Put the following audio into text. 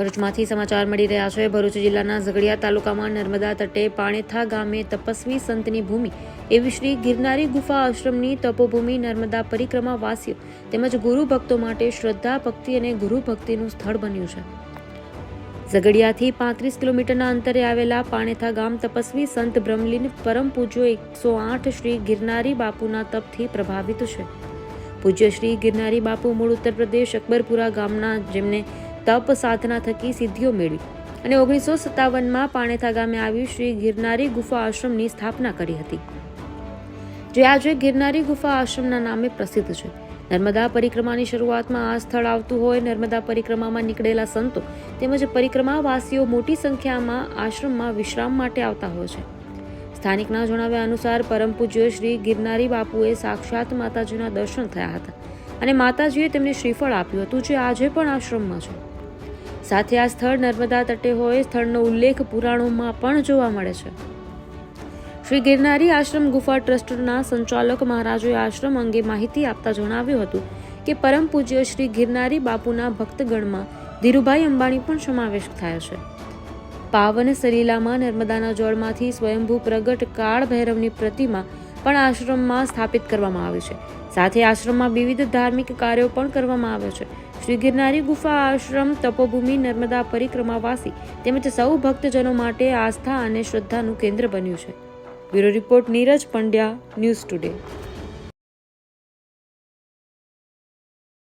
ભરૂચમાંથી સમાચાર મળી રહ્યા છે. ભરૂચ જિલ્લાના ઝઘડિયા તાલુકામાં નર્મદા તટે પાણેથા ગામે તપસ્વી સંતની ભૂમિ એવી શ્રી ગિરનારી ગુફા આશ્રમની તપોભૂમિ નર્મદા પરિક્રમા વાસીઓ તેમજ ગુરુ ભક્તો માટે શ્રદ્ધા, ભક્તિ અને ગુરુ ભક્તિનું સ્થળ બન્યું છે. ઝઘડિયાથી પાંત્રીસ કિલોમીટરના અંતરે આવેલા પાણેથા ગામ તપસ્વી સંત બ્રહ્મલીન પરમ પૂજ્યો એકસો આઠ શ્રી ગિરનારી બાપુના તપથી પ્રભાવિત છે. પૂજ્ય શ્રી ગિરનારી બાપુ મૂળ ઉત્તર પ્રદેશ અકબરપુરા ગામના જેમને તપ સાધના થકી સિદ્ધિઓ મેળવી અને ઓગણીસો સત્તાવનમાં પાણેથા ગામે આવી શ્રી ગિરનારી ગુફા આશ્રમની સ્થાપના કરી હતી. જે આજે ગિરનારી ગુફા આશ્રમના નામે પ્રસિદ્ધ છે. નર્મદા પરિક્રમાની શરૂઆતમાં આ સ્થળ આવતું હોય, નર્મદા પરિક્રમામાં નીકળેલા સંતો તેમજ પરિક્રમાવાસીઓ મોટી સંખ્યામાં આશ્રમમાં વિશ્રામ માટે આવતા હોય છે. સ્થાનિકના જણાવ્યા અનુસાર પરમ પૂજ્ય શ્રી ગિરનારી બાપુએ સાક્ષાત માતાજીના દર્શન થયા હતા અને માતાજીએ તેમને શ્રીફળ આપ્યું હતું, જે આજે પણ આશ્રમમાં છે. સાથે આ સ્થળ નર્મદા તટે હોય, સ્થળનો ઉલ્લેખ પુરાણોમાં પણ જોવા મળે છે. શ્રી ગિરનારી આશ્રમ ગુફા ટ્રસ્ટના સંચાલક મહારાજોએ આશ્રમ અંગે માહિતી આપતા જણાવ્યું હતું કે પરમ પૂજ્ય શ્રી ગિરનારી બાપુના ભક્તગણમાં ધીરુભાઈ અંબાણી પણ સમાવેશ થાય છે. પાવન સરીલામાં નર્મદાના જળમાંથી સ્વયંભૂ પ્રગટ કાળ ભૈરવની પ્રતિમા પણ આશ્રમમાં સ્થાપિત કરવામાં આવી છે. સાથે આશ્રમમાં વિવિધ ધાર્મિક કાર્યો પણ કરવામાં આવે છે. શ્રી ગિરનારી ગુફા આશ્રમ, તપોભૂમિ, નર્મદા પરિક્રમાવાસી તેમજ સૌ ભક્તજનો માટે આસ્થા અને શ્રદ્ધાનું કેન્દ્ર બન્યું છે. Bureau report Neeraj Pandya, news today.